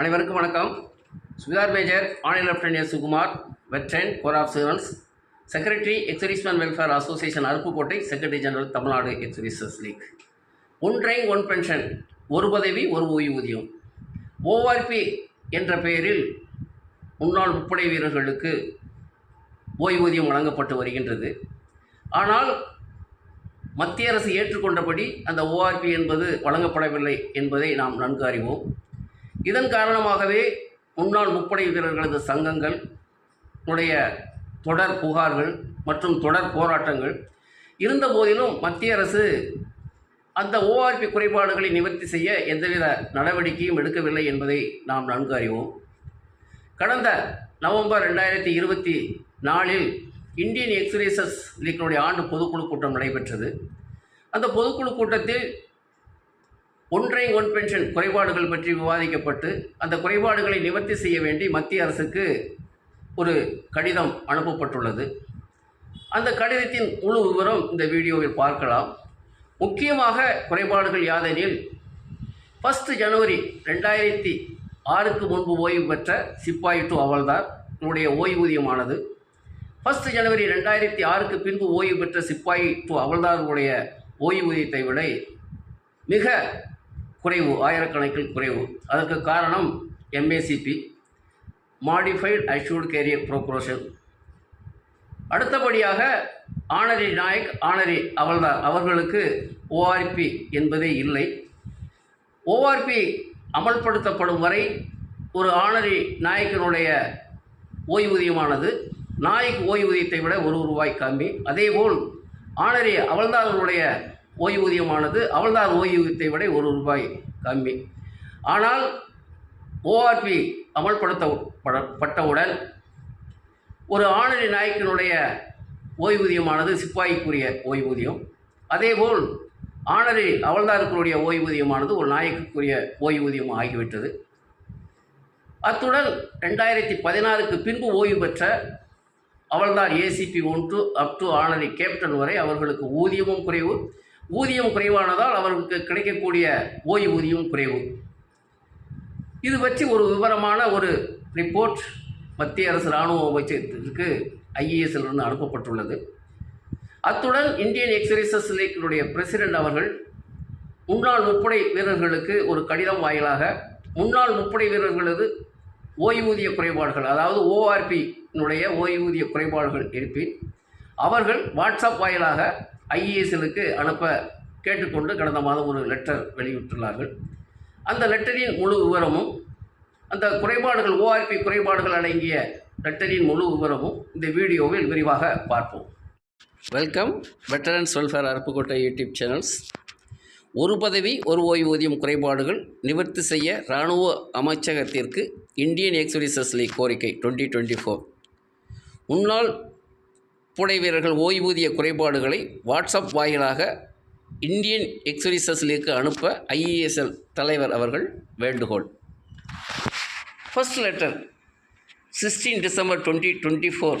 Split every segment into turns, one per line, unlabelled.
அனைவருக்கும் வணக்கம். சுகார் மேஜர் ஆனில் lieutenant Sukumar veteran corps of servants secretary ex-servicemen welfare association Aruppukottai secretary general Tamil Nadu ex-services league. One one pension ஒரு பதவி ஒரு ஓய்வூதியம் ஓஆர்பி என்ற பெயரில் முன்னாள் முப்படை வீரர்களுக்கு ஓய்வூதியம் வழங்கப்பட்டு வருகின்றது. ஆனால் மத்திய அரசு ஏற்றுக்கொண்டபடி அந்த ஓஆர்பி என்பது வழங்கப்படவில்லை என்பதை நாம் நன்கு அறிவோம். இதன் காரணமாகவே முன்னாள் முப்படை வீரர்களது சங்கங்கள் உடைய தொடர் புகார்கள் மற்றும் தொடர் போராட்டங்கள் இருந்த போதிலும் மத்திய அரசு அந்த ஓஆர்பி குறைபாடுகளை நிவர்த்தி செய்ய எந்தவித நடவடிக்கையும் எடுக்கவில்லை என்பதை நாம் நன்கு அறிவோம். கடந்த நவம்பர் ரெண்டாயிரத்தி இருபத்தி நாலில் இந்தியன் எக்ஸ்ரேசஸ் லீக்கினுடைய ஆண்டு பொதுக்குழு கூட்டம் நடைபெற்றது. அந்த பொதுக்குழு கூட்டத்தில் ஒன்றை ஒன் பென்ஷன் குறைபாடுகள் பற்றி விவாதிக்கப்பட்டு அந்த குறைபாடுகளை நிவர்த்தி செய்ய வேண்டி மத்திய அரசுக்கு ஒரு கடிதம் அனுப்பப்பட்டுள்ளது. அந்த கடிதத்தின் முழு விவரம் இந்த வீடியோவில் பார்க்கலாம். முக்கியமாக குறைபாடுகள் யாதெனில் ஃபஸ்ட்டு ஜனவரி ரெண்டாயிரத்தி ஆறுக்கு முன்பு ஓய்வு பெற்ற சிப்பாய் டு அவல்தார் இவருடைய ஓய்வூதியமானது. ஃபஸ்ட்டு ஜனவரி ரெண்டாயிரத்தி ஆறுக்கு பின்பு ஓய்வு பெற்ற சிப்பாய் டு அவல்தார்களுடைய ஓய்வூதியத்தை விட மிக குறைவு ஆயிரக்கணக்கில் குறைவு. அதற்கு காரணம் MACP modified assured career progression அடுத்தபடியாக ஆனரி நாயக் ஆனரி அவள்தான் அவர்களுக்கு ஓஆர்பி என்பதே இல்லை. ஓஆர்பி அமல்படுத்தப்படும் வரை ஒரு ஆனரி நாயக்கனுடைய ஓய்வூதியமானது நாயக் ஓய்வூதியத்தை விட ஒரு ரூபாய் கம்மி. அதேபோல் ஆனரி அவல்தார்களுடைய ஓய்வூதியமானது அவள்தான் ஓய்வூதியத்தை விட ஒரு ரூபாய் கம்மி. ஆனால் ஓஆர்பி அமல்படுத்தப்பட்டவுடன் ஒரு ஆணரி நாயக்கனுடைய ஓய்வூதியமானது சிப்பாய்க்குரிய ஓய்வூதியம். அதேபோல் ஆணரி அவல்தாருக்குரிய ஓய்வூதியமானது ஒரு நாயக்குரிய ஓய்வூதியம் ஆகிவிட்டது. அத்துடன் ரெண்டாயிரத்தி பதினாறுக்கு பின்பு ஓய்வு பெற்ற Havildar ACP one two up to honorary captain வரை அவர்களுக்கு ஊதியமும் குறைவு. ஊதியம் குறைவானதால் அவர்களுக்கு கிடைக்கக்கூடிய ஓய்வூதியம் குறைவு. இது பற்றி ஒரு விவரமான ஒரு ரிப்போர்ட் மத்திய அரசு இராணுவ அமைச்சகத்திற்கு ஐஏஎஸ்லிருந்து அனுப்பப்பட்டுள்ளது. அத்துடன் இந்தியன் எக்ஸரிசஸ் லீக்கினுடைய பிரசிடென்ட் அவர்கள் முன்னாள் முப்படை வீரர்களுக்கு ஒரு கடிதம் வாயிலாக முன்னாள் முப்படை வீரர்களது ஓய்வூதிய குறைபாடுகள் அதாவது ஓஆர்பியினுடைய ஓய்வூதிய குறைபாடுகள் இருப்பின் அவர்கள் வாட்ஸ்அப் வாயிலாக ஐஏஎஸ்எலுக்கு அனுப்ப கேட்டுக்கொண்டு கடந்த மாதம் ஒரு லெட்டர் வெளியிட்டுள்ளார்கள். அந்த லெட்டரின் முழு விவரமும் அந்த குறைபாடுகள் ஓஆர்பி குறைபாடுகள் அடங்கிய லெட்டரின் முழு விவரமும் இந்த வீடியோவில் விரிவாக பார்ப்போம். Welcome veterans welfare Aruppukottai YouTube channels ஒரு பதவி ஒரு ஓய்வூதியம் குறைபாடுகள் நிவர்த்தி செய்ய இராணுவ அமைச்சகத்திற்கு இந்தியன் எக்ஸரிசஸ் லீக் கோரிக்கை டுவெண்ட்டி டுவெண்ட்டி ஃபோர் முன்னாள் புனை வீரர்கள் ஓய்வூதிய குறைபாடுகளை வாட்ஸ்அப் வாயிலாக இந்தியன் எக்ஸரிசஸ் லீக்கு அனுப்ப ஐஏஎஸ்எல் தலைவர் அவர்கள் வேண்டுகோள். First letter sixteen December twenty twenty four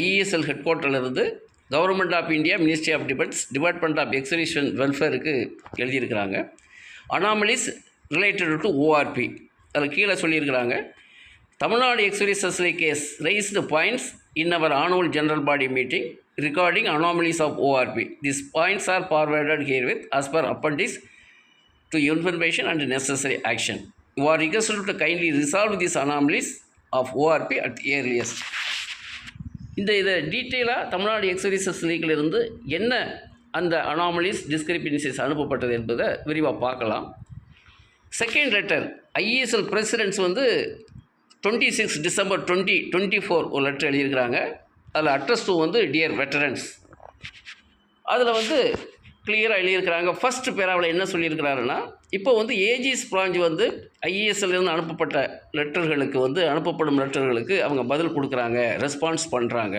IASL head குவார்ட்டர்லேருந்து government of India ministry of defence department of ex-servicemen வெல்ஃபேருக்கு எழுதியிருக்கிறாங்க. அனாமலிஸ் ரிலேட்டட் டு ஓஆர்பி அதில் கீழே சொல்லியிருக்கிறாங்க. Tamil Nadu ex-services has raised points in our annual general body meeting regarding anomalies of ORP. These points are forwarded herewith as per appendix to information and necessary action. You are requested to kindly resolve these anomalies of ORP at earliest. இந்த இதை டீட்டெயிலாக தமிழ்நாடு எக்ஸரிசஸ் லீக்கிலிருந்து என்ன அந்த anomalies discrepancies அனுப்பப்பட்டது என்பதை விரிவாக பார்க்கலாம் second letter IASL presidents வந்து twenty six December twenty twenty four ஒரு லெட்டர் எழுதியிருக்கிறாங்க. அதில் அட்ரஸ் டூ வந்து டியர் வெட்டரன்ஸ் அதில் வந்து கிளியராக எழுதியிருக்கிறாங்க. ஃபர்ஸ்ட் பேராவில் என்ன சொல்லியிருக்கிறாருன்னா இப்போ வந்து ஏஜிஎஸ் பிரான்ச் வந்து ஐஏஎஸ்எல்லேருந்து அனுப்பப்பட்ட லெட்டர்களுக்கு வந்து அனுப்பப்படும் லெட்டர்களுக்கு அவங்க பதில் கொடுக்குறாங்க ரெஸ்பான்ஸ் பண்ணுறாங்க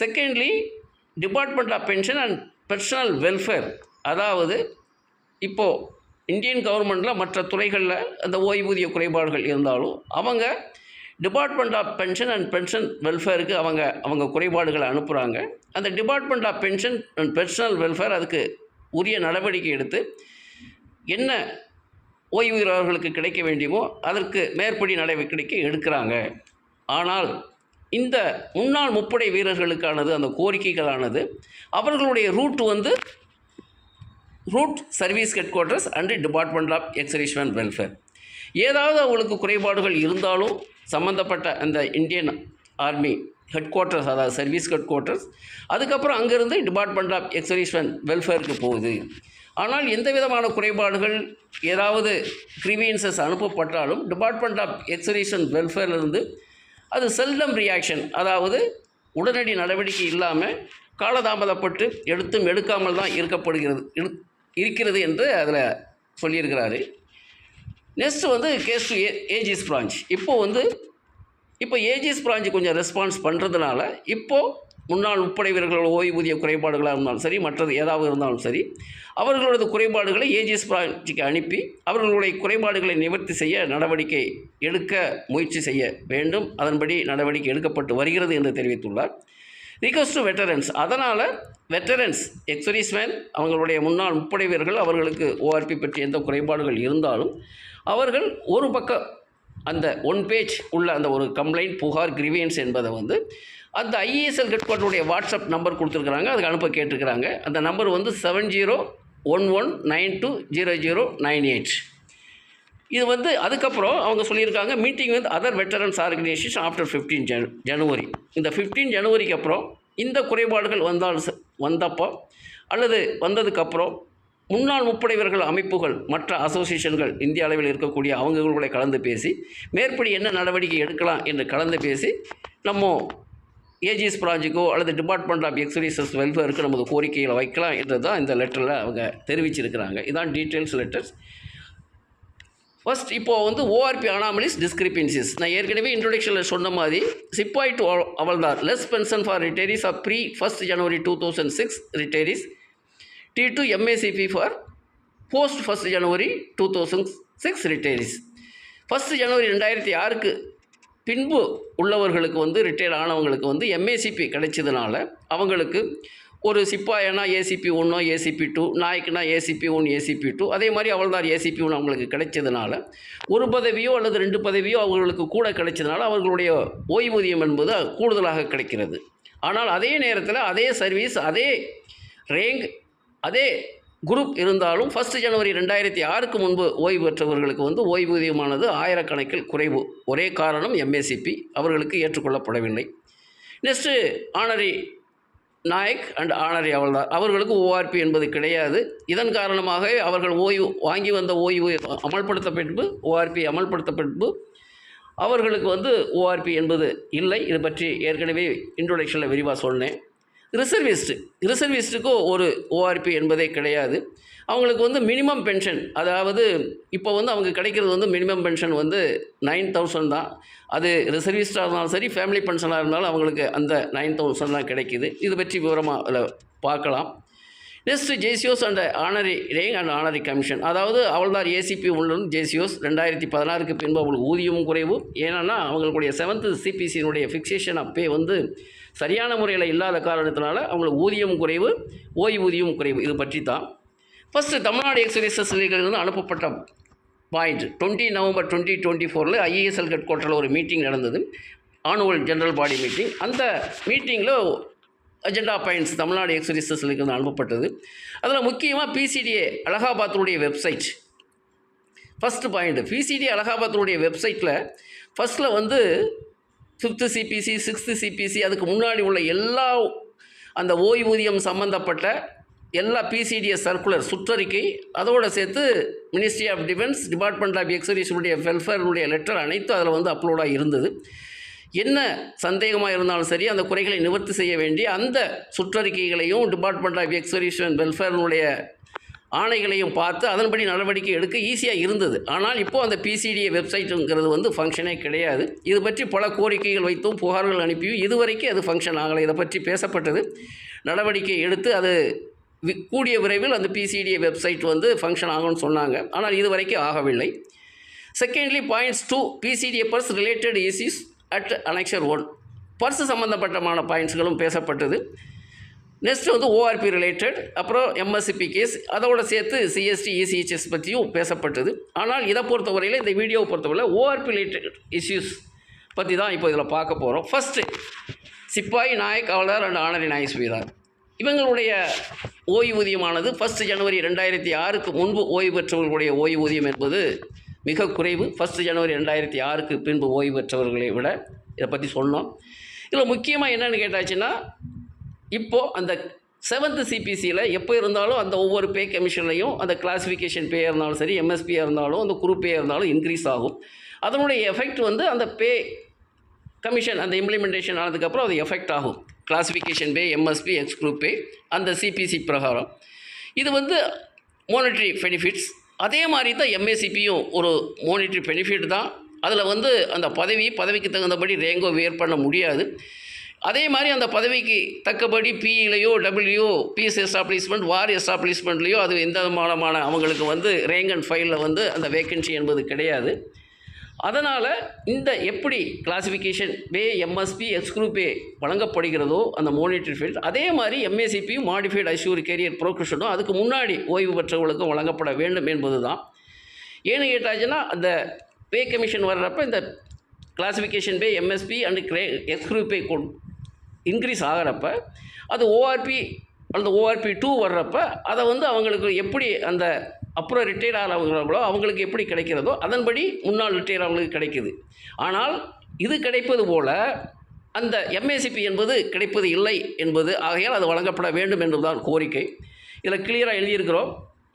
secondly department of pension and personnel welfare அதாவது இப்போது இந்தியன் கவர்மெண்ட்டில் மற்ற துறைகளில் அந்த ஓய்வூதிய குறைபாடுகள் இருந்தாலும் அவங்க department of pension and pension வெல்ஃபேருக்கு அவங்க அவங்க குறைபாடுகளை அனுப்புகிறாங்க அந்த department of pension and personnel welfare அதுக்கு உரிய நடவடிக்கை எடுத்து என்ன ஓய்வூதியர்களுக்கு கிடைக்க வேண்டியமோ அதற்கு மேற்படி நடவடிக்கை எடுக்கிறாங்க. ஆனால் இந்த முன்னாள் முப்படை வீரர்களுக்கானது அந்த கோரிக்கைகளானது அவர்களுடைய ரூட் வந்து route service headquarters and department of ex-servicemen welfare ஏதாவது அவங்களுக்கு குறைபாடுகள் இருந்தாலும் சம்மந்தப்பட்ட அந்த இந்தியன் ஆர்மி ஹெட் குவார்ட்டர்ஸ் அதாவது சர்வீஸ் ஹெட் குவார்ட்டர்ஸ் அதுக்கப்புறம் அங்கேருந்து டிபார்ட்மெண்ட் ஆஃப் எக்ஸரிஷ்மெண்ட் வெல்ஃபேருக்கு போகுது. ஆனால் எந்த விதமான குறைபாடுகள் ஏதாவது கிரிவியன்சஸ் அனுப்பப்பட்டாலும் டிபார்ட்மெண்ட் ஆஃப் எக்ஸரிஷன் வெல்ஃபேர்லேருந்து அது செல்டம் ரியாக்ஷன் அதாவது உடனடி நடவடிக்கை இல்லாமல் காலதாமதப்பட்டு எடுத்தும் எடுக்காமல் தான் இருக்கப்படுகிறது இருக்கிறது என்று அதில் சொல்லியிருக்கிறாரு. நெக்ஸ்ட் வந்து கேஸ் டு ஏஜிஸ் பிரான்ச் இப்போ வந்து இப்போ ஏஜிஸ் பிரான்ச் கொஞ்சம் ரெஸ்பான்ஸ் பண்ணுறதுனால இப்போது முன்னாள் முப்படை வீரர்களோட ஓய்வூதிய குறைபாடுகளாக இருந்தாலும் சரி மற்றது ஏதாவது இருந்தாலும் சரி அவர்களோட குறைபாடுகளை ஏஜிஎஸ் பிரான்ச்சுக்கு அனுப்பி அவர்களுடைய குறைபாடுகளை நிவர்த்தி செய்ய நடவடிக்கை எடுக்க முயற்சி செய்ய வேண்டும். அதன்படி நடவடிக்கை எடுக்கப்பட்டு வருகிறது என்று தெரிவித்துள்ளார். ரிக்வஸ்ட் டு வெட்டரன்ஸ் அதனால் வெட்டரன்ஸ் எக்ஸரிஸ்மேன் அவங்களுடைய முன்னாள் முப்படை வீரர்கள் அவர்களுக்கு ஓஆர்பி பற்றி எந்த குறைபாடுகள் இருந்தாலும் அவர்கள் ஒரு பக்கம் அந்த ஒன் பேஜ் உள்ள அந்த ஒரு கம்ப்ளைண்ட் புகார் கிரிவியன்ஸ் என்பதை வந்து அந்த ஐஏஎஸ்எல் ஹெட்குவார்ட்டருடைய வாட்ஸ்அப் நம்பர் கொடுத்துருக்குறாங்க. அதுக்கு அனுப்ப கேட்டிருக்கிறாங்க. அந்த நம்பர் வந்து seven zero one one nine two zero zero nine eight இது வந்து அதுக்கப்புறம் அவங்க சொல்லியிருக்காங்க meeting with other veterans organisation after fifteen Jan January இந்த ஃபிஃப்டீன் ஜனவரிக்கு அப்புறம் இந்த குறைபாடுகள் வந்தால் வந்தப்போ அல்லது வந்ததுக்கப்புறம் முன்னாள் முப்படை வீரர்கள் அமைப்புகள் மற்ற அசோசியேஷன்கள் இந்திய அளவில் இருக்கக்கூடிய அவங்களோட கலந்து பேசி மேற்படி என்ன நடவடிக்கை எடுக்கலாம் என்று கலந்து பேசி நம்ம ஏஜிஎஸ் பிராஞ்சுக்கோ அல்லது டிபார்ட்மெண்ட் ஆஃப் எக்ஸரிசஸ் வெல்ஃபேருக்கு நமது கோரிக்கைகளை வைக்கலாம் என்றது தான் இந்த லெட்டரில் அவங்க தெரிவிச்சிருக்கிறாங்க. இதான் டீட்டெயில்ஸ் லெட்டர்ஸ் ஃபர்ஸ்ட் இப்போது வந்து ஓஆர்பி அனாமலிஸ் டிஸ்கிரிபென்சிஸ் நான் ஏற்கனவே இன்ட்ரொடக்ஷனில் சொன்ன மாதிரி sepoy to Havildar less pension for retirees of pre first January two thousand six retirees D to MACP for post first January two thousand six retirees first January ரெண்டாயிரத்தி ஆறுக்கு பின்பு உள்ளவர்களுக்கு வந்து ரிட்டையர்ட் ஆனவங்களுக்கு வந்து எம்ஏசிபி கிடைச்சதுனால அவங்களுக்கு ஒரு சிப்பாயனா ஏசிபி ஒன்றோ ஏசிபி டூ நாய்க்குனா ஏசிபி ஒன் ஏசிபி டூ அதே மாதிரி அவள்தார் ஏசிபி ஒன்று அவங்களுக்கு கிடைச்சதுனால ஒரு பதவியோ அல்லது ரெண்டு பதவியோ அவர்களுக்கு கூட கிடைச்சதுனால அவர்களுடைய ஓய்வூதியம் என்பது கூடுதலாக கிடைக்கிறது. ஆனால் அதே நேரத்தில் அதே சர்வீஸ் அதே ரேங்க் அதே குரூப் இருந்தாலும் ஃபஸ்ட்டு ஜனவரி ரெண்டாயிரத்தி ஆறுக்கு முன்பு ஓய்வு பெற்றவர்களுக்கு வந்து ஓய்வூதியமானது ஆயிரக்கணக்கில் குறைவு. ஒரே காரணம் எம்ஏசிபி அவர்களுக்கு ஏற்றுக்கொள்ளப்படவில்லை. Next honorary Naik and honorary Havildar அவர்களுக்கு ஓஆர்பி என்பது கிடையாது. இதன் காரணமாக அவர்கள் ஓய்வு வாங்கி வந்த ஓய்வு அமல்படுத்த பின்பு ஓஆர்பி அமல்படுத்த பின்பு அவர்களுக்கு வந்து ஓஆர்பி என்பது இல்லை. இது பற்றி ஏற்கனவே இன்ட்ரொடக்ஷனில் விரிவாக சொன்னேன். ரிசர்விஸ்ட்டு ரிசர்விஸ்ட்டுக்கும் ஒரு ஓஆர்பி என்பதே கிடையாது. அவங்களுக்கு வந்து மினிமம் பென்ஷன் அதாவது இப்போ வந்து அவங்க கிடைக்கிறது வந்து மினிமம் பென்ஷன் வந்து நைன் தௌசண்ட் தான். அது ரிசர்விஸ்டாக இருந்தாலும் சரி ஃபேமிலி பென்ஷனாக இருந்தாலும் அவங்களுக்கு அந்த நைன் தௌசண்ட் தான் கிடைக்குது. இது பற்றி விவரமாக அதில் பார்க்கலாம். Next ஜேசியோஸ் and honorary rank and honorary commission அதாவது அவள்தார் ஏசிபி உள்ளும் ஜேசியோஸ் ரெண்டாயிரத்தி பதினாறுக்கு பின்பு அவங்களுக்கு ஊதியமும் குறைவு. ஏன்னா அவங்களுடைய செவன்த்து சிபிசியினுடைய ஃபிக்ஸேஷன் அப்பே வந்து சரியான முறையில் இல்லாத காரணத்தினால அவங்களுக்கு ஊதியம் குறைவு ஓய்வூதியம் குறைவு. இது பற்றி தான் ஃபஸ்ட்டு தமிழ்நாடு எக்ஸசைசஸ் இருந்து அனுப்பப்பட்ட point twenty November twenty twenty ஃபோரில் ஐஏஎஸ்எல் ஹெட் குவார்ட்டரில் ஒரு மீட்டிங் நடந்தது. ஆனுவல் ஜென்ரல் பாடி மீட்டிங் அந்த மீட்டிங்கில் அஜெண்டா பாயிண்ட்ஸ் தமிழ்நாடு எக்ஸசைசஸ்லேருந்து அனுப்பப்பட்டது. அதில் முக்கியமாக பிசிடிஏ அலகாபாத்தினுடைய வெப்சைட் ஃபஸ்ட்டு பாயிண்ட் பிசிடி அலகாபாத்தினுடைய வெப்சைட்டில் ஃபஸ்ட்டில் வந்து ஃபிஃப்த்து சிபிசி சிக்ஸ்த்து சிபிசி அதுக்கு முன்னாடி உள்ள எல்லா அந்த ஓய்வூதியம் சம்மந்தப்பட்ட எல்லா பிசிடிஎஸ் சர்க்குலர் சுற்றறிக்கை அதோடு சேர்த்து ministry of defence department of எக்ஸரிஷனுடைய வெல்ஃபேருடைய லெட்டர் அனைத்தும் அதில் வந்து அப்லோடாக இருந்தது. என்ன சந்தேகமாக இருந்தாலும் சரி அந்த குறைகளை நிவர்த்தி செய்ய வேண்டிய அந்த சுற்றறிக்கைகளையும் டிபார்ட்மெண்ட் ஆஃப் எக்ஸரிஷன் வெல்ஃபேர்னுடைய ஆணைகளையும் பார்த்து அதன்படி நடவடிக்கை எடுக்க ஈஸியாக இருந்தது. ஆனால் இப்போது அந்த பிசிடிஏ வெப்சைட்டுங்கிறது வந்து ஃபங்க்ஷனே கிடையாது. இது பற்றி பல கோரிக்கைகள் வைத்தும் புகார்கள் அனுப்பியும் இதுவரைக்கும் அது ஃபங்க்ஷன் ஆகலை. இதை பற்றி பேசப்பட்டது. நடவடிக்கை எடுத்து அது கூடிய விரைவில் அந்த பிசிடிஏ வெப்சைட் வந்து ஃபங்க்ஷன் ஆகும்னு சொன்னாங்க. ஆனால் இதுவரைக்கும் ஆகவில்லை. Secondly points to PCDA purse related issues at annexure one purse சம்பந்தப்பட்டமான பாயிண்ட்ஸ்களும் பேசப்பட்டது. நெக்ஸ்ட் வந்து ஓஆர்பி ரிலேட்டட் அப்புறம் எம்எஸ்சிபி கேஸ் அதோடு சேர்த்து சிஎஸ்டி இசிஹெச்எஸ் பற்றியும் பேசப்பட்டது. ஆனால் இதை பொறுத்தவரையில் இந்த வீடியோவை பொறுத்தவரையில் ஓஆர்பி ரிலேட்டட் இஷ்யூஸ் பற்றி தான் இப்போ இதில் பார்க்க போகிறோம் ஃபஸ்ட்டு சிப்பாய் நாயக் அவலர் அண்ட் ஆனரி நாய் சுவிதார் இவங்களுடைய ஓய்வூதியமானது ஃபஸ்ட்டு ஜனவரி ரெண்டாயிரத்தி ஆறுக்கு முன்பு ஓய்வு பெற்றவர்களுடைய ஓய்வூதியம் என்பது மிக குறைவு. ஃபஸ்ட்டு ஜனவரி ரெண்டாயிரத்தி ஆறுக்கு பின்பு ஓய்வு பெற்றவர்களை விட இதை பற்றி சொன்னோம். இதில் முக்கியமாக என்னென்னு கேட்டாச்சுன்னா இப்போது அந்த செவன்த்து சிபிசியில் எப்போ இருந்தாலும் அந்த ஒவ்வொரு பே கமிஷன்லையும் அந்த கிளாஸிஃபிகேஷன் பே இருந்தாலும் சரி எம்எஸ்பியாக இருந்தாலும் அந்த குரூப் பே இருந்தாலும் இன்க்ரீஸ் ஆகும். அதனுடைய எஃபெக்ட் வந்து அந்த பே கமிஷன் அந்த இம்ப்ளிமெண்டேஷன் ஆனதுக்கப்புறம் அது எஃபெக்ட் ஆகும். Classification pay MSP X group pay அந்த சிபிசி பிரகாரம். இது வந்து மோனிட்ரி பெனிஃபிட்ஸ் அதே மாதிரி தான் எம்ஏசிபியும் ஒரு மோனிட்ரி பெனிஃபிட் தான். அதில் வந்து அந்த பதவி பதவிக்கு தகுந்தபடி ரேங்கோ வேர் பண்ண முடியாது. அதே மாதிரி அந்த பதவிக்கு தக்கபடி பிஇலையோ டபிள்யூ பிஎஸ் எஸ்டாப்ளிஷ்மெண்ட் வார் எஸ்டாப்ளிஷ்மெண்ட்லேயோ அது எந்த விதமான அவங்களுக்கு வந்து ரேங்க் அண்ட் ஃபைலில் வந்து அந்த வேக்கன்சி என்பது கிடையாது. அதனால் இந்த எப்படி கிளாசிஃபிகேஷன் பே எம்எஸ்பி எக்ஸ்குரூப் பே வழங்கப்படுகிறதோ அந்த மோனிட்டரி ஃபீல்ட் அதே மாதிரி எம்ஏசிபியும் மாடிஃபைடு ஐஷூர் கேரியர் ப்ரோக்ரிஷனும் அதுக்கு முன்னாடி ஓய்வு பெற்றவர்களுக்கும் வழங்கப்பட வேண்டும் என்பது தான் ஏன்னு கேட்டாச்சுன்னா அந்த பே கமிஷன் வர்றப்ப இந்த classification pay MSP and grey X group pay increase ஆகிறப்ப அது ஓஆர்பி அல்லது ஓஆர்பி டூ வர்றப்ப அதை வந்து அவங்களுக்கு எப்படி அந்த அப்புறம் ரிட்டையர் ஆகிறவங்களோ அவங்களுக்கு எப்படி கிடைக்கிறதோ அதன்படி முன்னாள் ரிட்டையர் அவங்களுக்கு கிடைக்குது. ஆனால் இது கிடைப்பது போல் அந்த எம்ஏசிபி என்பது கிடைப்பது இல்லை என்பது ஆகையால் அது வழங்கப்பட வேண்டும் என்பதுதான் கோரிக்கை. இதில் கிளியராக எழுதியிருக்கிறோம்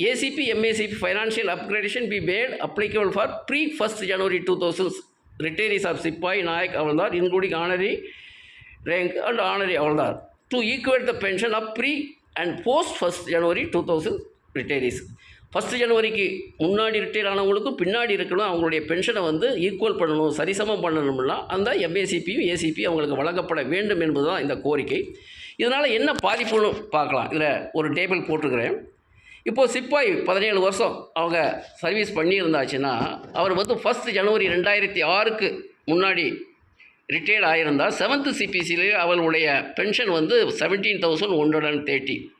ACP MACP financial upgradation be paid applicable for pre first January two thousand retirees of sepoy Naik Havildar including honorary rank and honorary Havildar to equate the pension of pre and post first January two thousand retirees first ஜனவரிக்கு முன்னாடி retire ஆனவங்களுக்கும் பின்னாடி இருக்கணும். அவங்களுடைய பென்ஷனை வந்து equal பண்ணணும் சரிசமம் பண்ணணும்னா அந்த எம்ஏசிபியும் ACP அவங்களுக்கு வழங்கப்பட வேண்டும் என்பது தான் இந்த கோரிக்கை. இதனால் என்ன பாதிப்புன்னு பார்க்கலாம். இதில் ஒரு டேபிள் போட்டிருக்கிறேன். இப்போது சிப்பாய் பதினேழு வருஷம் அவங்க சர்வீஸ் பண்ணியிருந்தாச்சுன்னா அவர் வந்து ஃபஸ்ட் ஜனவரி ரெண்டாயிரத்தி ஆறுக்கு முன்னாடி ரிட்டையர்ட் ஆகியிருந்தால் செவன்த்து சிபிசியிலே அவளுடைய பென்ஷன் வந்து seventeen thousand one hundred and thirty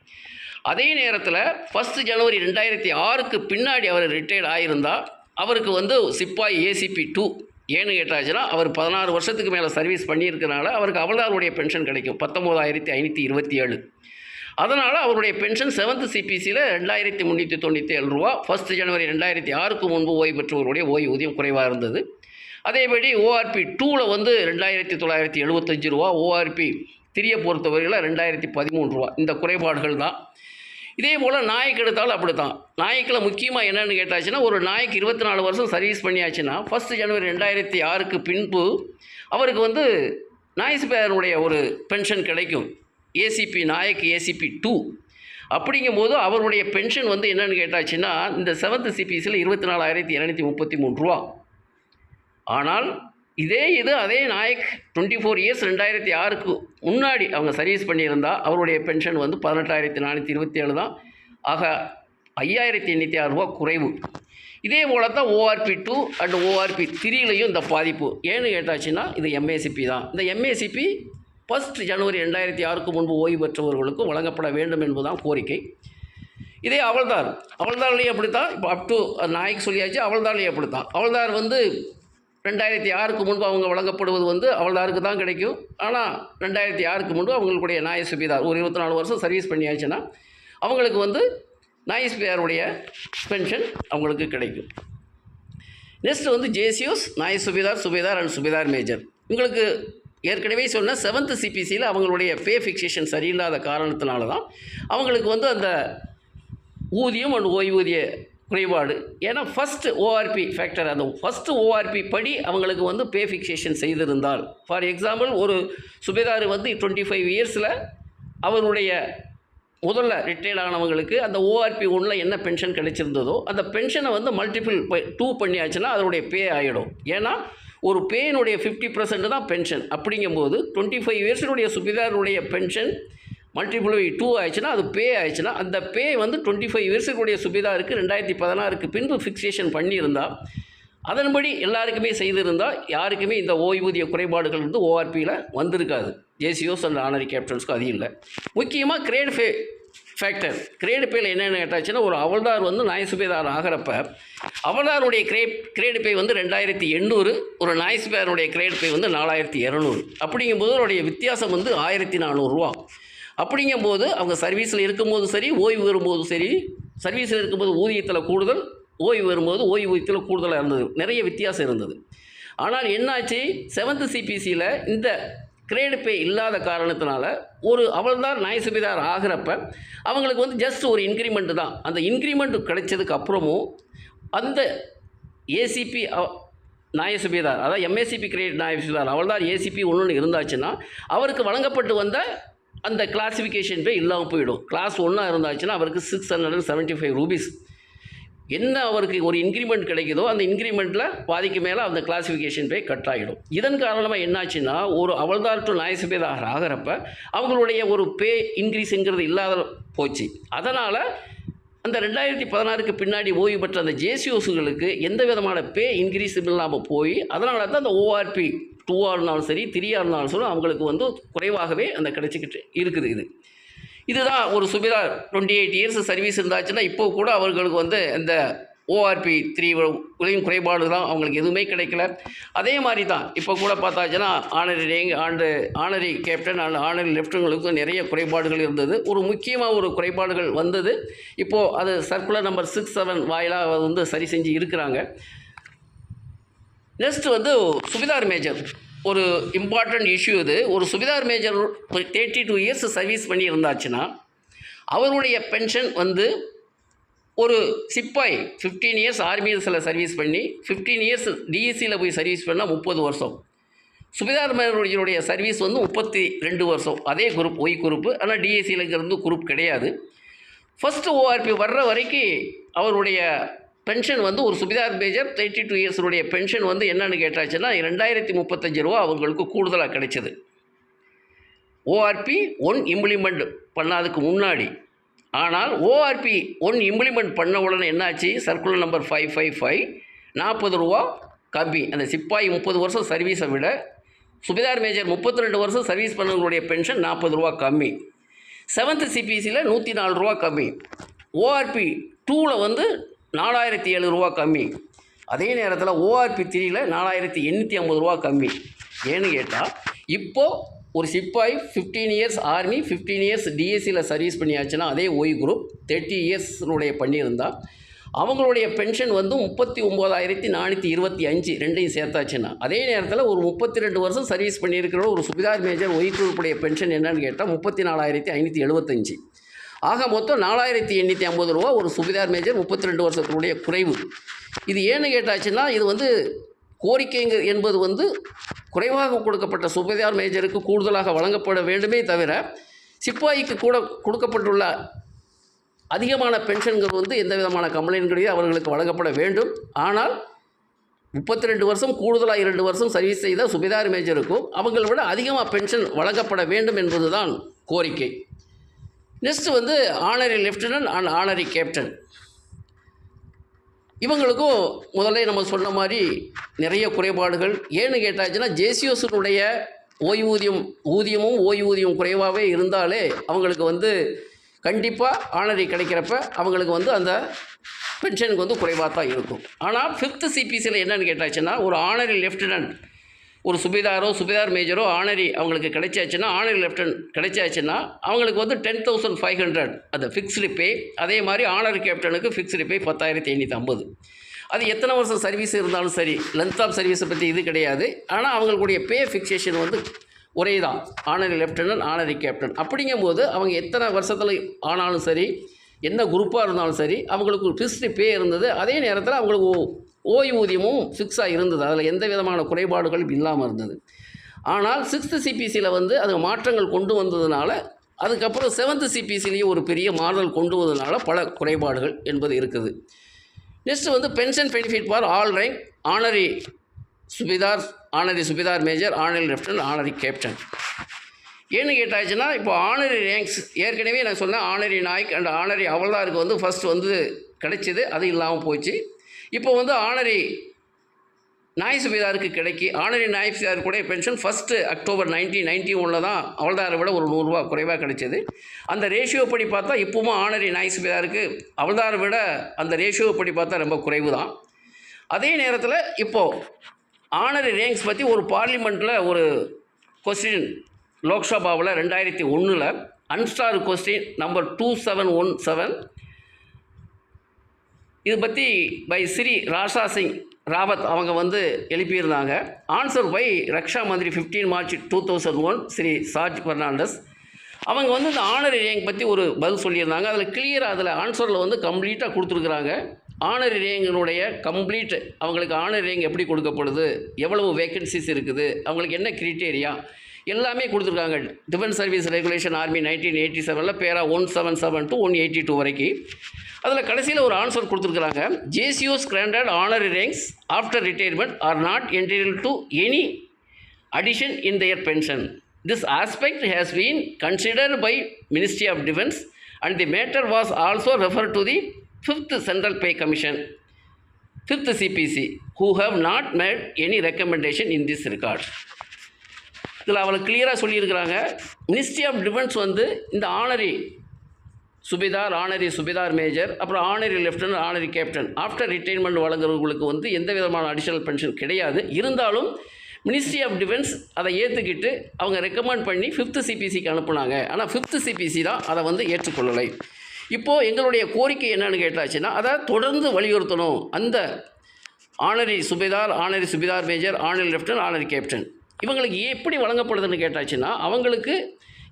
அதே நேரத்தில் ஃபஸ்ட்டு ஜனவரி ரெண்டாயிரத்தி ஆறுக்கு பின்னாடி அவர் ரிட்டையர்ட் ஆகியிருந்தால் அவருக்கு வந்து சிப்பாய் ஏசிபி டூ ஏன்னு கேட்டாச்சுன்னா அவர் பதினாறு வருஷத்துக்கு மேலே சர்வீஸ் பண்ணியிருக்கனால அவருக்கு அவளாருடைய பென்ஷன் கிடைக்கும். பத்தொம்போதாயிரத்தி ஐநூற்றி இருபத்தி ஏழு. அதனால் அவருடைய பென்ஷன் செவன்த் சிபிசியில் ரெண்டாயிரத்தி முந்நூற்றி தொண்ணூற்றி ஏழு ரூபா. ஃபஸ்ட் ஜனவரி ரெண்டாயிரத்தி ஆறுக்கு முன்பு ஓய்வு பெற்றவருடைய ஓய்வூதியம் குறைவாக இருந்தது. அதேபடி ஓஆர்பி டூவில் வந்து ரெண்டாயிரத்தி தொள்ளாயிரத்தி எழுபத்தஞ்சு ரூபா ஓஆர்பி திரியை பொறுத்தவரையில் ரெண்டாயிரத்தி பதிமூணு ரூபா. இந்த குறைபாடுகள் தான். இதே போல் நாய்க்கு எடுத்தாலும் அப்படி தான் நாய்க்கில் முக்கியமாக என்னென்னு கேட்டாச்சுன்னா ஒரு நாய்க்கு இருபத்தி நாலு வருஷம் சர்வீஸ் பண்ணியாச்சுன்னா ஃபஸ்ட்டு ஜனவரி ரெண்டாயிரத்தி ஆறுக்கு பின்பு அவருக்கு வந்து நாய்ஸ் பேரனுடைய ஒரு பென்ஷன் கிடைக்கும். ஏசிபி நாயக் ஏசிபி டூ அப்படிங்கும்போது அவருடைய பென்ஷன் வந்து என்னென்னு கேட்டாச்சுன்னா இந்த செவன்த் சிபிஎஸில் இருபத்தி நாலாயிரத்தி இரநூத்தி முப்பத்தி மூணு ரூபா. ஆனால் இதே இது அதே நாயக் டுவெண்ட்டி ஃபோர் இயர்ஸ் ரெண்டாயிரத்தி ஆறுக்கு முன்னாடி அவங்க சர்வீஸ் பண்ணியிருந்தா அவருடைய பென்ஷன் வந்து பதினெட்டாயிரத்தி நானூற்றி இருபத்தி ஏழு தான். ஆக ஐயாயிரத்தி எண்ணூற்றி ஆறு ரூபா குறைவு. இதே போல தான் ஓஆர்பி டூ அண்ட் ஓஆர்பி த்ரீலையும் இந்த பாதிப்பு. ஏன்னு கேட்டாச்சுன்னா இது எம்ஏசிபி தான். இந்த எம்ஏசிபி ஃபஸ்ட் ஜனவரி ரெண்டாயிரத்தி ஆறுக்கு முன்பு ஓய்வு பெற்றவர்களுக்கும் வழங்கப்பட வேண்டும் என்பதுதான் கோரிக்கை. இதே அவள்தார். அவள்தார்லேயும் அப்படி தான் இப்போ அப் டு நாய்க்கு சொல்லியாச்சு அவள்தார்லேயும் அப்படி தான் அவள்தார் வந்து ரெண்டாயிரத்தி ஆறுக்கு முன்பு அவங்க வழங்கப்படுவது வந்து அவள்தாருக்கு தான் கிடைக்கும். ஆனால் ரெண்டாயிரத்தி ஆறுக்கு முன்பு அவங்களுடைய நாய சுபிதார் ஒரு இருபத்தி நாலு வருஷம் சர்வீஸ் பண்ணியாச்சுன்னா அவங்களுக்கு வந்து நாய சுபிதாருடைய பென்ஷன் அவங்களுக்கு கிடைக்கும். நெக்ஸ்ட் வந்து ஜேசியோஸ் நாய சுபிதார் சுபேதார் அண்ட் சுபேதார் மேஜர் உங்களுக்கு ஏற்கனவே சொன்ன செவன்த் சிபிசியில் அவங்களுடைய பே ஃபிக்சேஷன் சரியில்லாத காரணத்தினால தான் அவங்களுக்கு வந்து அந்த ஊதியம் அண்ட் ஓய்வூதிய குறைபாடு. ஏன்னா ஃபஸ்ட்டு ஓஆர்பி ஃபேக்டர் அந்த ஃபஸ்ட்டு ஓஆர்பி படி அவங்களுக்கு வந்து பே ஃபிக்சேஷன் செய்திருந்தால். ஃபார் எக்ஸாம்பிள் ஒரு சுபேதார் வந்து டுவெண்ட்டி ஃபைவ் இயர்ஸில் அவருடைய முதல்ல ரிட்டையர்ட் ஆனவங்களுக்கு அந்த ஓஆர்பி ஒன்றில் என்ன பென்ஷன் கிடைச்சிருந்ததோ அந்த பென்ஷனை வந்து மல்டிபிள் டூ பண்ணியாச்சுன்னா அதனுடைய பே ஆகிடும் ஏன்னா ஒரு பேனுடைய ஃபிஃப்டி பர்சன்ட் தான் பென்ஷன் அப்படிங்கும்போது டுவெண்ட்டி ஃபைவ் இயர்ஸினுடைய சுபிதாருடைய பென்ஷன் மல்டிபிளை டூ ஆயிடுச்சுன்னா அது பே ஆயிடுச்சுன்னா அந்த பே வந்து டுவெண்ட்டி ஃபைவ் இயர்ஸுக்குடைய சுபிதாருக்கு ரெண்டாயிரத்தி பதினாறுக்கு பின்பு ஃபிக்ஸேஷன் பண்ணியிருந்தா அதன்படி எல்லாருக்குமே செய்திருந்தால் யாருக்குமே இந்த ஓய்வூதிய குறைபாடுகள் வந்து ஓஆர்பியில் வந்திருக்காது. ஜேசிஓஸ் அண்ட் ஆனரி கேப்டன்ஸ்க்கும் அது இல்லை. முக்கியமாக கிரேட் ஃபே ஃபேக்டர் கிரேடு பேயில் என்னென்ன கேட்டாச்சுன்னா ஒரு அவள்தார் வந்து நாய் சுபேதார் ஆகிறப்ப அவள்தாருடைய கிரேட் கிரேடு பே வந்து ரெண்டாயிரத்தி எண்ணூறு ஒரு நாய் சுபேதாருடைய கிரேடு பே வந்து நாலாயிரத்தி இரநூறு. அப்படிங்கும்போது அவருடைய வித்தியாசம் வந்து ஆயிரத்தி நானூறுரூவா அப்படிங்கும்போது அவங்க சர்வீஸில் இருக்கும்போது சரி ஓய்வு வரும்போதும் சரி சர்வீஸில் இருக்கும்போது ஊதியத்தில் கூடுதல் ஓய்வு வரும்போது ஓய்வூதியத்தில் கூடுதலாக இருந்தது. நிறைய வித்தியாசம் இருந்தது. ஆனால் என்னாச்சு? செவன்த் சிபிசியில் இந்த கிரேடு பே இல்லாத காரணத்தினால ஒரு அவள்தான் நாயகசுமிதார் ஆகிறப்ப அவங்களுக்கு வந்து ஜஸ்ட் ஒரு இன்க்ரிமெண்ட் தான். அந்த இன்க்ரிமெண்ட் கிடைச்சதுக்கு அப்புறமும் அந்த ஏசிபி நாய அதாவது எம்ஏசிபி கிரேட் நாய அவள்தான் ஏசிபி ஒன்று இருந்தாச்சுன்னா அவருக்கு வழங்கப்பட்டு வந்த அந்த கிளாஸிஃபிகேஷன் பே இல்லாமல் போயிடும். கிளாஸ் ஒன்றா இருந்தாச்சுன்னா அவருக்கு six hundred seventy five rupees என்ன அவருக்கு ஒரு இன்க்ரிமெண்ட் கிடைக்குதோ அந்த இன்க்ரிமெண்ட்டில் பாதிக்கு மேலே அந்த கிளாஸிஃபிகேஷன் பே கட் ஆகிடும் இதன் காரணமாக என்னாச்சுன்னா ஒரு அவள்தார் டு நாயசபேதார் ஆகிறப்ப அவங்களுடைய ஒரு பே இன்க்ரீஸுங்கிறது இல்லாத போச்சு. அதனால் அந்த ரெண்டாயிரத்தி பதினாறுக்கு பின்னாடி ஓய்வு பெற்ற அந்த ஜேசிஓஸுகளுக்கு எந்த விதமான பே இன்க்ரீஸ் இல்லாமல் போய் அதனால தான் அந்த ஓஆர்பி டூவாக இருந்தாலும் சரி த்ரீயாக இருந்தாலும் சரி அவங்களுக்கு வந்து குறைவாகவே அந்த கிடைச்சிக்கிட்டு இருக்குது இது. இதுதான் ஒரு Subedar twenty eight years service இருந்தாச்சுன்னா இப்போ கூட அவர்களுக்கு வந்து இந்த ஓஆர்பி த்ரீ உதவியும் குறைபாடு தான் அவங்களுக்கு எதுவுமே கிடைக்கல. அதே மாதிரி தான் இப்போ கூட பார்த்தாச்சுன்னா honorary rank and honorary captain and honorary லெஃப்ட்டுங்களுக்கும் நிறைய குறைபாடுகள் இருந்தது. ஒரு முக்கியமாக ஒரு குறைபாடுகள் வந்தது. இப்போது அது சர்க்குலர் நம்பர் சிக்ஸ் செவன் வாயிலாக வந்து சரி செஞ்சு இருக்கிறாங்க. நெக்ஸ்ட் வந்து சுபிதார் மேஜர் ஒரு இம்பார்ட்டண்ட் இஷ்யூ இது. ஒரு சுபிதார் மேஜர் ஒரு தேர்ட்டி டூ இயர்ஸ் சர்வீஸ் பண்ணி இருந்தாச்சுன்னா அவருடைய பென்ஷன் வந்து ஒரு சிப்பாய் ஃபிஃப்டீன் இயர்ஸ் ஆர்மிஎஸில் சர்வீஸ் பண்ணி ஃபிஃப்டீன் இயர்ஸ் டிஎஸ்சியில் போய் சர்வீஸ் பண்ணால் முப்பது வருஷம். சுபிதார் மேஜருடைய சர்வீஸ் வந்து முப்பத்தி ரெண்டு வருஷம். அதே குரூப் ஒய் குரூப்பு ஆனால் டிஎஸ்சியிலங்கிறது குரூப் கிடையாது. ஃபஸ்ட்டு ஓஆர்பி வர்ற வரைக்கும் அவருடைய பென்ஷன் வந்து ஒரு சுபிதார் மேஜர் தேர்ட்டி டூ இயர்ஸுடைய பென்ஷன் வந்து என்னென்னு கேட்டாச்சுன்னா ரெண்டாயிரத்தி முப்பத்தஞ்சு ரூபா அவங்களுக்கு கூடுதலாக கிடைச்சது. ஓஆர்பி ஒன் இம்ப்ளிமெண்ட் பண்ணாதுக்கு முன்னாடி. ஆனால் ஓஆர்பி ஒன் இம்ப்ளிமெண்ட் பண்ண உடனே என்னாச்சு? Circular number five five five நாற்பது ரூபா கம்மி. அந்த சிப்பாய் முப்பது வருஷம் சர்வீஸை விட சுபிதார் மேஜர் முப்பத்தி ரெண்டு வருஷம் சர்வீஸ் பண்ணவங்களுடைய பென்ஷன் நாற்பது ரூபா கம்மி. செவன்த் சிபிசியில் நூற்றி நாலு ரூபா கம்மி. ஓஆர்பி டூவில் வந்து நாலாயிரத்தி ஏழு ரூபா கம்மி. அதே நேரத்தில் ஓஆர்பி த்ரீயில் நாலாயிரத்தி எண்ணூற்றி ஐம்பது ரூபா கம்மி. ஏன்னு கேட்டால் இப்போது ஒரு sepoy fifteen years army fifteen years டிஎஸ்சியில் service பண்ணியாச்சுன்னா அதே ஒய் குரூப் தேர்ட்டி இயர்ஸ்னுடைய பண்ணியிருந்தால் அவங்களுடைய பென்ஷன் வந்து முப்பத்தி ஒம்போதாயிரத்தி நானூற்றி இருபத்தி அஞ்சு ரெண்டையும் சேர்த்தாச்சுன்னா அதே நேரத்தில் ஒரு முப்பத்தி ரெண்டு வருஷம் சர்வீஸ் பண்ணியிருக்கிற ஒரு சுபிதார் மேஜர் ஒய் குரூப்புடைய பென்ஷன் என்னன்னு கேட்டால் முப்பத்தி நாலாயிரத்தி ஐநூற்றி எழுபத்தஞ்சு ஆக மொத்தம் நாலாயிரத்தி எண்ணூற்றி ஐம்பது ரூபா ஒரு சுபிதார் மேஜர் முப்பத்தி ரெண்டு வருஷத்தினுடைய குறைவு. இது ஏன்னு கேட்டாச்சுன்னா இது வந்து கோரிக்கைங்க என்பது வந்து குறைவாக கொடுக்கப்பட்ட சுபேதார் மேஜருக்கு கூடுதலாக வழங்கப்பட வேண்டுமே தவிர சிப்பாய்க்கு கூட கொடுக்கப்பட்டுள்ள அதிகமான பென்ஷன்கள் வந்து எந்த விதமான கம்ப்ளைண்ட்களையும் அவர்களுக்கு வழங்கப்பட வேண்டும். ஆனால் முப்பத்தி ரெண்டு வருஷம் கூடுதலாக இரண்டு வருஷம் சர்வீஸ் செய்த சுபேதார் மேஜருக்கும் அவங்களை விட அதிகமாக பென்ஷன் வழங்கப்பட வேண்டும் என்பதுதான் கோரிக்கை. நெக்ஸ்ட்டு வந்து honorary lieutenant and honorary captain இவங்களுக்கும் முதல்ல நம்ம சொன்ன மாதிரி நிறைய குறைபாடுகள். ஏன்னு கேட்டாச்சுன்னா ஜேசியோஸினுடைய ஓய்வூதியம் ஊதியமும் ஓய்வூதியம் குறைவாகவே இருந்தாலே அவங்களுக்கு வந்து கண்டிப்பாக ஆனரி கிடைக்கிறப்ப அவங்களுக்கு வந்து அந்த பென்ஷனுக்கு வந்து குறைவாக தான் இருக்கும். ஆனால் ஃபிஃப்த்து சிபிசியில் என்னென்னு கேட்டாச்சுன்னா ஒரு ஆனரி லெஃப்டினன்ட் ஒரு சுபேதாரோ சுபேதார் மேஜரோ ஆனரி அவங்களுக்கு கிடைச்சாச்சுன்னா ஆனரி லெஃப்டன் கிடைச்சாச்சுன்னா அவங்களுக்கு வந்து டென் தௌசண்ட் ஃபைவ் ஹண்ட்ரட் அது ஃபிக்ஸ்டு பே அதே மாதிரி ஆனரி கேப்டனுக்கு ஃபிக்ஸ்டு பே பத்தாயிரத்தி ஐநூற்றி ஐம்பது. அது எத்தனை வருஷம் சர்வீஸ் இருந்தாலும் சரி லென்த் ஆஃப் சர்வீஸை பற்றி இது கிடையாது. ஆனால் அவங்களுடைய பே ஃபிக்சேஷன் வந்து ஒரே தான் ஆனரி லெஃப்டினன்ட் ஆனரி கேப்டன் அப்படிங்கும்போது அவங்க எத்தனை வருஷத்தில் ஆனாலும் சரி என்ன குரூப்பாக இருந்தாலும் சரி அவங்களுக்கு ஃபிக்ஸ்டு பே இருந்தது. அதே நேரத்தில் அவங்களுக்கு ஓ- ஓய்வூதியமும் ஃபிக்ஸாக இருந்தது. அதில் எந்த விதமான குறைபாடுகளும் இல்லாமல் இருந்தது. ஆனால் சிக்ஸ்த்து சிபிசியில் வந்து அது மாற்றங்கள் கொண்டு வந்ததுனால அதுக்கப்புறம் செவன்த்து சிபிசிலையும் ஒரு பெரிய மாறுதல் கொண்டு வந்ததுனால பல குறைபாடுகள் என்பது இருக்குது. நெக்ஸ்ட்டு வந்து pension benefit for all rank honorary subedar honorary subedar major honorary lieutenant honorary captain ஏன்னு கேட்டாச்சுன்னா இப்போ ஆனரி ரேங்க்ஸ் ஏற்கனவே நான் சொன்னேன் ஆனரி நாய்க் அண்ட் ஆனரி அவள்தாருக்கு வந்து ஃபஸ்ட் வந்து கிடைச்சிது அது இல்லாமல் போச்சு. இப்போ வந்து ஆனரி நாய் சுபேதாருக்கு கிடைக்கி ஆனரி நாய் சுபேதாருக்குடைய pension first October nineteen ninety ஒனில் தான் அவள்தாரை விட ஒரு நூறுரூவா குறைவாக கிடைச்சிது. அந்த ரேஷியோ படி பார்த்தா இப்போவும் ஆனரி நாய் சுபேதாருக்கு அவள்தாரை விட அந்த ரேஷியோ படி பார்த்தா ரொம்ப குறைவு தான் அதே நேரத்தில் இப்போது ஆனரி ரேங்க்ஸ் பற்றி ஒரு பார்லிமெண்ட்டில் ஒரு கொஸ்டின் லோக்சபாவில் ரெண்டாயிரத்தி ஒன்றில் unstarred question number two seven one seven இது பற்றி பை ஸ்ரீ ராஷா சிங் ராவத் அவங்க வந்து எழுப்பியிருந்தாங்க. Answer by Raksha Mantri fifteen March two thousand one Shri George Fernandes அவங்க வந்து இந்த ஆனரி ரேங்க் பற்றி ஒரு பதில் சொல்லியிருந்தாங்க. அதில் கிளியராக அதில் ஆன்சரில் வந்து கம்ப்ளீட்டாக கொடுத்துருக்குறாங்க. ஆனரி ரேங்கினுடைய கம்ப்ளீட் அவங்களுக்கு ஆனரி ரேங்க் எப்படி கொடுக்கப்படுது? எவ்வளவு வேக்கன்சிஸ் இருக்குது? அவங்களுக்கு என்ன கிரிட்டேரியா எல்லாமே கொடுத்துருக்காங்க defence service regulation army nineteen eighty செவனில் para one seven seven two one eighty two வரைக்கும் அதில் கடைசியில் ஒரு ஆன்சர் கொடுத்துருக்குறாங்க JCO granted honorary ranks after retirement are not entitled to any addition in their pension this aspect has been considered by ministry of defence and the matter was also refer to the fifth central pay commission fifth CPC who have not made any recommendation in this record இதில் அவளை கிளியராக சொல்லியிருக்கிறாங்க. Ministry of defence வந்து இந்த honorary subedar honorary subedar major அப்புறம் honorary lieutenant honorary captain after retirement வழங்குறவங்களுக்கு வந்து எந்த விதமான அடிஷனல் பென்ஷன் கிடையாது. இருந்தாலும் மினிஸ்ட்ரி ஆஃப் டிஃபென்ஸ் அதை ஏற்றுக்கிட்டு அவங்க ரெக்கமெண்ட் பண்ணி ஃபிஃப்த்து சிபிசிக்கு அனுப்புனாங்க. ஆனால் ஃபிஃப்த்து சிபிசி தான் அதை வந்து ஏற்றுக்கொள்ளலை. இப்போது எங்களுடைய கோரிக்கை என்னென்னு கேட்டாச்சுன்னா அதை தொடர்ந்து வலியுறுத்தணும் அந்த honorary subedar honorary subedar major honorary lieutenant honorary captain இவங்களுக்கு எப்படி வழங்கப்படுதுன்னு கேட்டாச்சுன்னா அவங்களுக்கு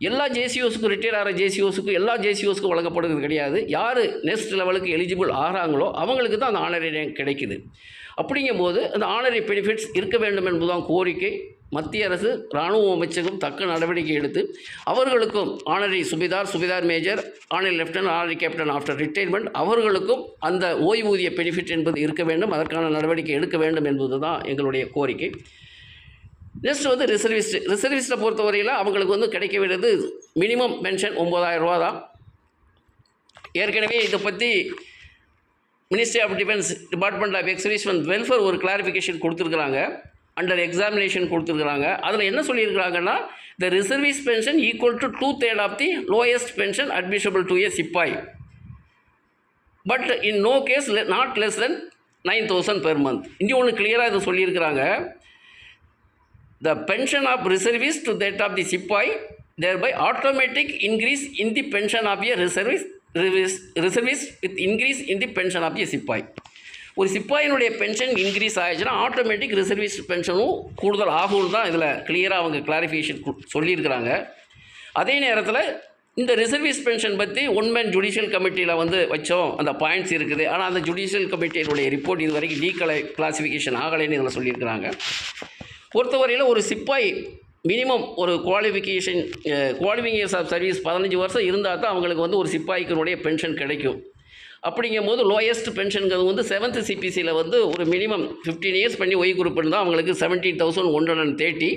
எல்லா ஜேசிஓஸுக்கும் ரிட்டையர் ஆகிற ஜேசிஓஸுக்கும் எல்லா ஜேசிஓஸுக்கும் வழங்கப்படுறது கிடையாது. யார் நெக்ஸ்ட் லெவலுக்கு எலிஜிபிள் ஆகிறாங்களோ அவங்களுக்கு தான் அந்த ஆனரி ரேங்க் கிடைக்குது. அப்படிங்கும்போது அந்த ஆனரி பெனிஃபிட்ஸ் இருக்க வேண்டும் என்பதுதான் கோரிக்கை. மத்திய அரசு இராணுவ அமைச்சகம் தக்க நடவடிக்கை எடுத்து அவர்களுக்கும் honorary subedar subedar major honorary lieutenant honorary captain after retirement அவர்களுக்கும் அந்த ஓய்வூதிய பெனிஃபிட் என்பது இருக்க வேண்டும். அதற்கான நடவடிக்கை எடுக்க வேண்டும் என்பது தான் எங்களுடைய கோரிக்கை. நெக்ஸ்ட் வந்து ரிசர்விஸ்ட் ரிசர்விஸ்ட்டை பொறுத்தவரையில் அவங்களுக்கு வந்து கிடைக்க வேண்டியது மினிமம் பென்ஷன் ஒம்பதாயிரம் ரூபா தான். ஏற்கனவே இதை பற்றி ministry of defence department of exhibition welfare ஒரு கிளாரிஃபிகேஷன் கொடுத்துருக்குறாங்க. அண்டர் எக்ஸாமினேஷன் கொடுத்துருக்குறாங்க. அதில் என்ன சொல்லியிருக்கிறாங்கன்னா the reservist pension equal to two third of the lowest pension admissible to a sepoy but in no case not less than nine thousand per month இங்கே ஒன்று கிளியராக இதை சொல்லியிருக்கிறாங்க. The pension of reservist to that of the சிப்பாய் thereby automatic increase in the pension of a reservist reservist ரிசர்வீஸ் with increase in the pension of a sepoy ஒரு சிப்பாயினுடைய pension increase ஆகிடுச்சுன்னா automatic reservist பென்ஷனும் கூடுதல் ஆகும்னு தான் இதில் கிளியராக அவங்க கிளாரிஃபிகேஷன் சொல்லியிருக்கிறாங்க. அதே நேரத்தில் இந்த ரிசர்வீஸ் பென்ஷன் பற்றி ஒன்மேன் ஜுடிஷியல் கமிட்டியில் வந்து வச்சோம் அந்த பாயிண்ட்ஸ் இருக்குது. ஆனால் அந்த ஜுடிஷியல் கமிட்டியினுடைய ரிப்போர்ட் இது வரைக்கும் டீகலை கிளாசிஃபிகேஷன் ஆகலைன்னு இதில் சொல்லியிருக்கிறாங்க. பொறுத்தவரையில் ஒரு சிப்பாய் மினிமம் ஒரு குவாலிஃபிகேஷன் குவாலிஃபிகேஷன் ஆஃப் சர்வீஸ் பதினஞ்சு வருஷம் இருந்தால் தான் அவங்களுக்கு வந்து ஒரு சிப்பாய்க்கினுடைய பென்ஷன் கிடைக்கும். அப்படிங்கும்போது லோயஸ்ட் பென்ஷனுங்கிறது வந்து செவன்த் சிபிசியில் வந்து ஒரு மினிமம் ஃபிஃப்டீன் இயர்ஸ் பண்ணி ஒய் குரூப் இருந்தால் அவங்களுக்கு seventeen thousand one hundred and thirty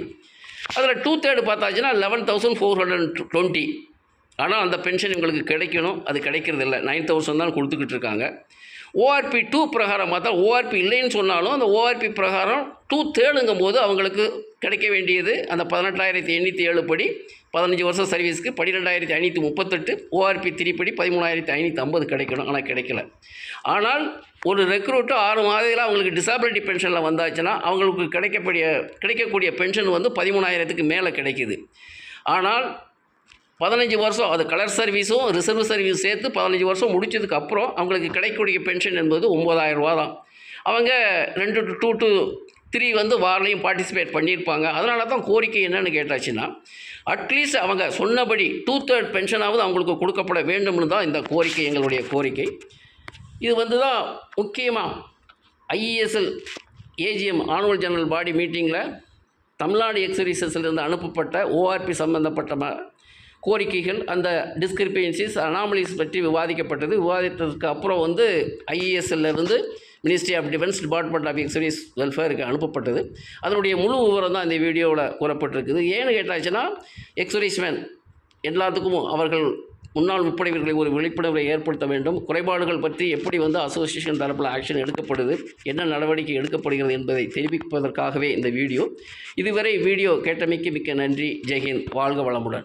அதில் two third பார்த்தாச்சுன்னா eleven thousand four hundred twenty ஆனால் அந்த பென்ஷன் இவங்களுக்கு கிடைக்கணும். அது கிடைக்கிறது இல்லை நைன் தௌசண்ட் தான் கொடுத்துக்கிட்டு இருக்காங்க. ஓஆர்பி டூ பிரகாரம் பார்த்தா ஓஆர்பி இல்லைன்னு சொன்னாலும் அந்த ஓஆர்பி பிரகாரம் டூ தேர்டுங்கும் போது அவங்களுக்கு கிடைக்க வேண்டியது. அந்த பதினெட்டாயிரத்தி எண்ணூற்றி ஏழு படி பதினஞ்சு வருஷம் சர்வீஸ்க்கு பன்னிரெண்டாயிரத்தி ஐநூற்றி முப்பத்தெட்டு ஓஆர்பி த்ரீ படி பதிமூணாயிரத்தி ஐநூற்றி ஐம்பது கிடைக்கணும். ஆனால் கிடைக்கல. ஆனால் ஒரு ரெக்ரூட்டு ஆறு மாதத்தில் அவங்களுக்கு டிசபிலிட்டி பென்ஷனில் வந்தாச்சுன்னா அவங்களுக்கு கிடைக்கக்கூடிய கிடைக்கக்கூடிய பென்ஷன் வந்து பதிமூணாயிரத்துக்கு மேலே கிடைக்குது. ஆனால் பதினஞ்சு வருஷம் அது கலர் சர்வீஸும் ரிசர்வ் சர்வீஸ் சேர்த்து பதினஞ்சு வருஷம் முடித்ததுக்கு அப்புறம் அவங்களுக்கு கிடைக்கக்கூடிய பென்ஷன் என்பது ஒம்பதாயிரம் ரூபா தான். அவங்க ரெண்டு டு டூ டு த்ரீ வந்து வார்லையும் பார்ட்டிசிபேட் பண்ணியிருப்பாங்க. அதனால தான் கோரிக்கை என்னன்னு கேட்டாச்சுன்னா அட்லீஸ்ட் அவங்க சொன்னபடி டூ தேர்ட் பென்ஷனாவது அவங்களுக்கு கொடுக்கப்பட வேண்டும்னு தான் இந்த கோரிக்கை எங்களுடைய கோரிக்கை. இது வந்து தான் முக்கியமாக IESL AGM annual general body மீட்டிங்கில் தமிழ்நாடு எக்ஸரிசஸ்லேருந்து அனுப்பப்பட்ட ஓஆர்பி சம்பந்தப்பட்ட ம கோரிக்கைகள் அந்த டிஸ்கிரிப்பன்சிஸ் அனாமலிஸ் பற்றி விவாதிக்கப்பட்டது. விவாதித்ததுக்கு அப்புறம் வந்து ஐஏஎஸ்எல்லிருந்து ministry of defence department of exercise வெல்ஃபேருக்கு அனுப்பப்பட்டது. அதனுடைய முழு விவரம் தான் இந்த வீடியோவில் கூறப்பட்டிருக்குது. ஏன்னு கேட்டாச்சுன்னா எக்ஸரிஸ்மேன் எல்லாத்துக்கும் அவர்கள் முன்னாள் முப்படை ஒரு விழிப்புணர்வை ஏற்படுத்த வேண்டும். குறைபாடுகள் பற்றி எப்படி வந்து அசோசியேஷன் தரப்பில் ஆக்ஷன் எடுக்கப்படுது என்ன நடவடிக்கை எடுக்கப்படுகிறது என்பதை தெரிவிப்பதற்காகவே இந்த வீடியோ. இதுவரை வீடியோ கேட்டமைக்கு மிக்க நன்றி. ஜெய்ஹிந்த். வாழ்க வளமுடன்.